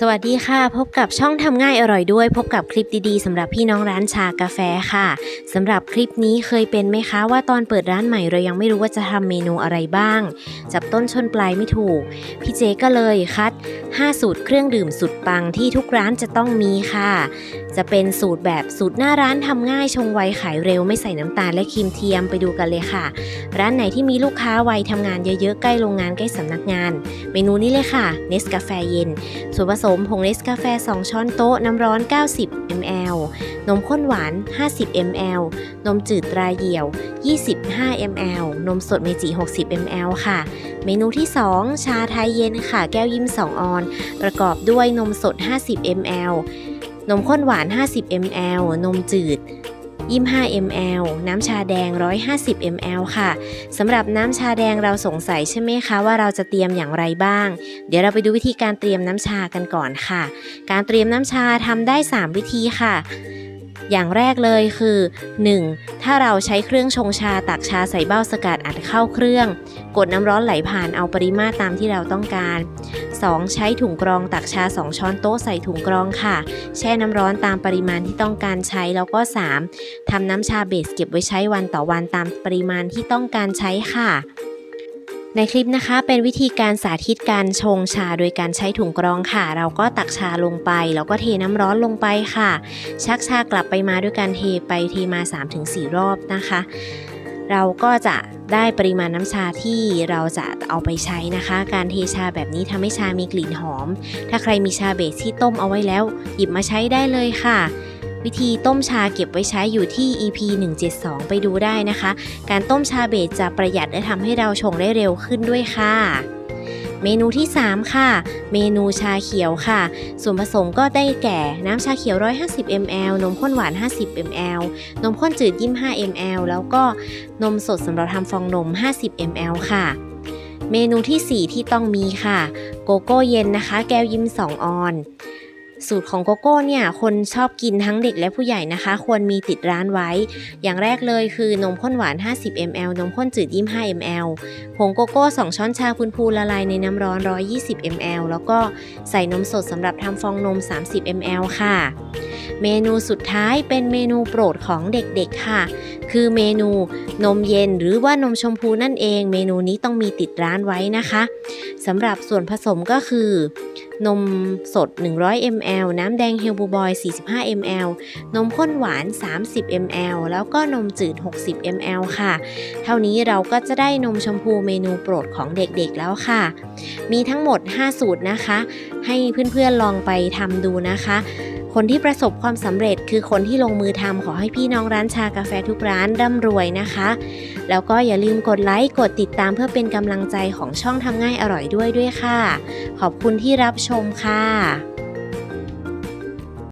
สวัสดีค่ะ พบกับช่องทำง่ายอร่อยด้วย พบกับคลิปดีๆสำหรับพี่น้องร้านชากาแฟค่ะสำหรับคลิปนี้เคยเป็นไหมคะ ว่าตอนเปิดร้านใหม่เรายังไม่รู้ว่าจะทำเมนูอะไรบ้าง จับต้นชนปลายไม่ถูก พี่เจก็เลยคัด 5 สูตรเครื่องดื่มสุดปังที่ทุกร้านจะต้องมีค่ะ จะเป็นสูตรแบบสูตรหน้าร้านทำง่ายชงไวขายเร็วไม่ใส่น้ำตาลและครีมเทียมไปดูกันเลยค่ะ ร้านไหนที่มีลูกค้าวัยทำงานเยอะๆใกล้โรงงานใกล้สำนักงาน เมนูนี้เลยค่ะเนสกาแฟเย็นส่วนผสสมผงเนสกาแฟ 2 ช้อนโต๊ะ น้ำร้อน 90 ml นมข้นหวาน 50 ml นมจืดตราเหี่ยว 25 ml นมสดเมจิ 60 ml ค่ะ เมนูที่ 2 ชาไทยเย็นค่ะ แก้วยิ้ม 2 ออน ประกอบด้วยนมสด 50 ml นมข้นหวาน 50 ml นมจืด 25 ml น้ำชาแดง 150 ml ค่ะสำหรับน้ำชาแดงเราสงสัยใช่ไหมคะว่าเราจะเตรียมอย่างไรบ้าง เดี๋ยวเราไปดูวิธีการเตรียมน้ำชากันก่อนค่ะ การเตรียมน้ำชาทำได้ 3 วิธีค่ะ อย่างแรกเลยคือ 1. ถ้าเราใช้เครื่องชงชาตักชาใส่เบ้าสกัดอัดเข้าเครื่อง กดน้ำร้อนไหลผ่านเอาปริมาตรตามที่เราต้องการ 2. ใช้ถุงกรองตักชา 2 ช้อนโต๊ะใส่ถุงกรองค่ะ แช่น้ำร้อนตามปริมาณที่ต้องการใช้แล้วก็ 3. ทำน้ำชาเบสเก็บไว้ใช้วันต่อวันตามปริมาณที่ต้องการใช้ค่ะ ในคลิปนะคะเป็นวิธีการสาธิตการชงชาโดยการใช้ถุงกรองค่ะ เราก็ตักชาลงไป แล้วก็เทน้ำร้อนลงไปค่ะ ชักชากลับไปมาด้วยการเทไปเทมา 3-4 รอบนะคะ เราก็จะได้ปริมาณน้ำชาที่เราจะเอาไปใช้นะคะ การเทชาแบบนี้ทำให้ชามีกลิ่นหอม ถ้าใครมีชาเบสที่ต้มเอาไว้แล้ว หยิบมาใช้ได้เลยค่ะ วิธีต้มชาเก็บไว้ใช้อยู่ที่ EP 172 ไปดูได้นะคะ การต้มชาเบสจะประหยัดและทำให้เราชงได้เร็วขึ้นด้วยค่ะเมนูที่ 3 ค่ะ เมนูชาเขียวค่ะ ส่วนผสมก็ได้แก่ น้ำชาเขียว 150 ml นมข้นหวาน 50 ml นมข้นจืด 25 ml แล้วก็นมสดสำหรับทำฟองนม 50 ml ค่ะ เมนูทีสี่4 ที่ต้องมีค่ะ โกโก้เย็นนะคะ แก้วยิ้ม 2 ออน สูตรของโกโก้เนี่ยคนชอบกินทั้งเด็กและผู้ใหญ่นะคะ ควรมีติดร้านไว้ อย่างแรกเลยคือนมข้นหวาน 50 ml นมข้นจืด 25 ml ผงโกโก้ 2 ช้อนชาพูนพูละลายในน้ำร้อน 120 ml แล้วก็ใส่นมสดสำหรับทำฟองนม 30 ml ค่ะ เมนูสุดท้ายเป็นเมนูโปรดของเด็กๆค่ะ คือเมนูนมเย็นหรือว่านมชมพูนั่นเอง เมนูนี้ต้องมีติดร้านไว้นะคะสำหรับส่วนผสมก็คือ นมสด 100 ml น้ำแดงเฮลบูบอย 45 ml นมข้นหวาน 30 ml แล้วก็นมจืด 60 ml ค่ะ เท่านี้เราก็จะได้นมชมพูเมนูโปรดของเด็กๆแล้วค่ะ มีทั้งหมด 5 สูตรนะคะ ให้เพื่อนๆลองไปทำดูนะคะ คนที่ประสบความสำเร็จคือคนที่ลงมือทำขอให้พี่น้องร้านชากาแฟทุกร้านร่ำรวยนะคะ แล้วก็อย่าลืมกดไลค์กดติดตามเพื่อเป็นกำลังใจของช่องทำง่ายอร่อยด้วยด้วยค่ะ ขอบคุณที่รับชมค่ะ